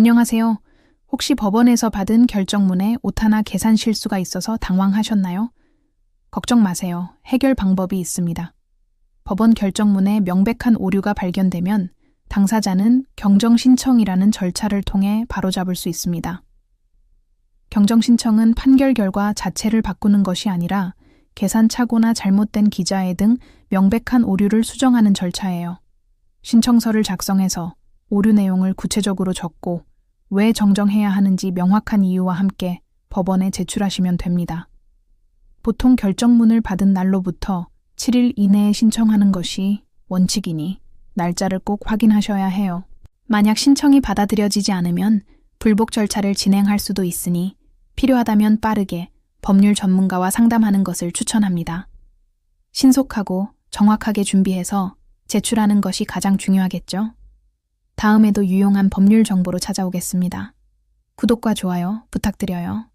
안녕하세요. 혹시 법원에서 받은 결정문에 오타나 계산 실수가 있어서 당황하셨나요? 걱정 마세요. 해결 방법이 있습니다. 법원 결정문에 명백한 오류가 발견되면 당사자는 경정 신청이라는 절차를 통해 바로잡을 수 있습니다. 경정 신청은 판결 결과 자체를 바꾸는 것이 아니라 계산 착오나 잘못된 기자회 등 명백한 오류를 수정하는 절차예요. 신청서를 작성해서 오류 내용을 구체적으로 적고 왜 정정해야 하는지 명확한 이유와 함께 법원에 제출하시면 됩니다. 보통 결정문을 받은 날로부터 7일 이내에 신청하는 것이 원칙이니 날짜를 꼭 확인하셔야 해요. 만약 신청이 받아들여지지 않으면 불복 절차를 진행할 수도 있으니 필요하다면 빠르게 법률 전문가와 상담하는 것을 추천합니다. 신속하고 정확하게 준비해서 제출하는 것이 가장 중요하겠죠? 다음에도 유용한 법률 정보로 찾아오겠습니다. 구독과 좋아요 부탁드려요.